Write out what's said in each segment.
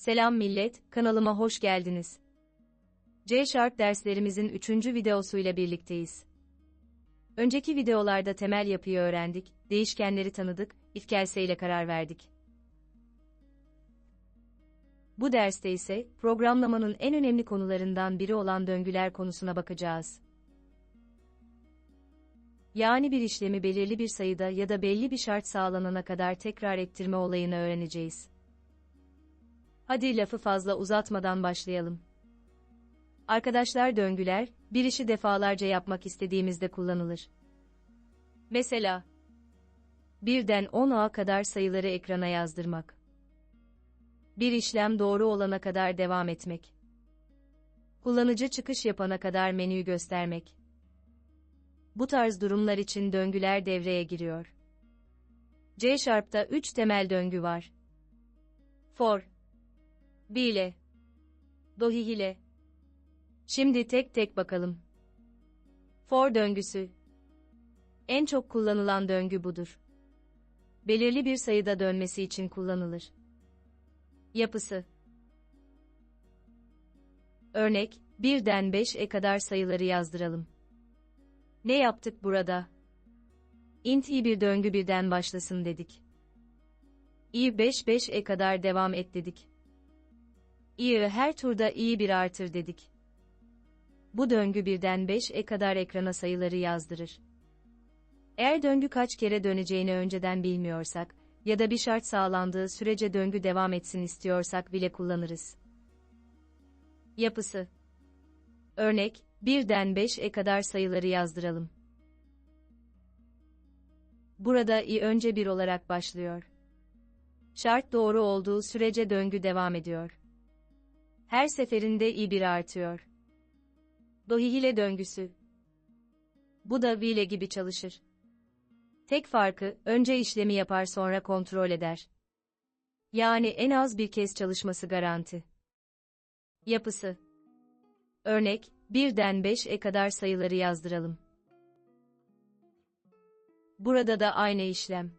Selam millet, kanalıma hoş geldiniz. C Sharp derslerimizin 3. videosuyla birlikteyiz. Önceki videolarda temel yapıyı öğrendik, değişkenleri tanıdık, if else ile karar verdik. Bu derste ise programlamanın en önemli konularından biri olan döngüler konusuna bakacağız. Yani bir işlemi belirli bir sayıda ya da belli bir şart sağlanana kadar tekrar ettirme olayını öğreneceğiz. Hadi lafı fazla uzatmadan başlayalım. Arkadaşlar döngüler, bir işi defalarca yapmak istediğimizde kullanılır. Mesela, birden 10'a kadar sayıları ekrana yazdırmak. Bir işlem doğru olana kadar devam etmek. Kullanıcı çıkış yapana kadar menüyü göstermek. Bu tarz durumlar için döngüler devreye giriyor. C Sharp'ta 3 temel döngü var. For, Bile, Dohi ile. Şimdi tek tek bakalım. For döngüsü. En çok kullanılan döngü budur. Belirli bir sayıda dönmesi için kullanılır. Yapısı Örnek, birden 5'e kadar sayıları yazdıralım. Ne yaptık burada? int i bir döngü birden başlasın dedik. i 5 5'e kadar devam et dedik. İ'yi her turda i bir artır dedik. Bu döngü birden 5'e kadar ekrana sayıları yazdırır. Eğer döngü kaç kere döneceğini önceden bilmiyorsak ya da bir şart sağlandığı sürece döngü devam etsin istiyorsak bile kullanırız. Yapısı Örnek, birden 5'e kadar sayıları yazdıralım. Burada i önce 1 olarak başlıyor. Şart doğru olduğu sürece döngü devam ediyor. Her seferinde i 1 artıyor. Dohihile döngüsü. Bu da vile gibi çalışır. Tek farkı, önce işlemi yapar sonra kontrol eder. Yani en az bir kez çalışması garanti. Yapısı Örnek, birden 5'e kadar sayıları yazdıralım. Burada da aynı işlem.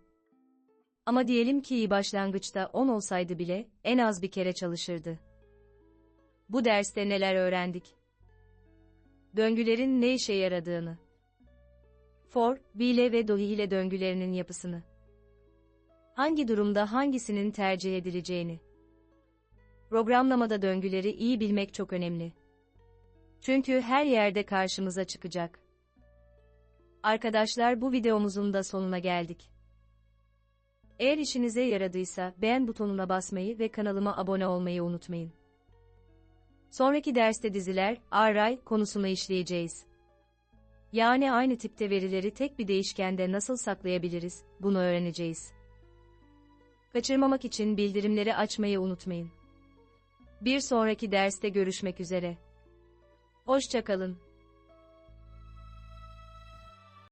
Ama diyelim ki başlangıçta 10 olsaydı bile, en az bir kere çalışırdı. Bu derste neler öğrendik? Döngülerin ne işe yaradığını. For, while ve dohi döngülerinin yapısını. Hangi durumda hangisinin tercih edileceğini. Programlamada döngüleri iyi bilmek çok önemli. Çünkü her yerde karşımıza çıkacak. Arkadaşlar bu videomuzun da sonuna geldik. Eğer işinize yaradıysa beğen butonuna basmayı ve kanalıma abone olmayı unutmayın. Sonraki derste diziler, array konusunu işleyeceğiz. Yani aynı tipte verileri tek bir değişkende nasıl saklayabiliriz, bunu öğreneceğiz. Kaçırmamak için bildirimleri açmayı unutmayın. Bir sonraki derste görüşmek üzere. Hoşçakalın.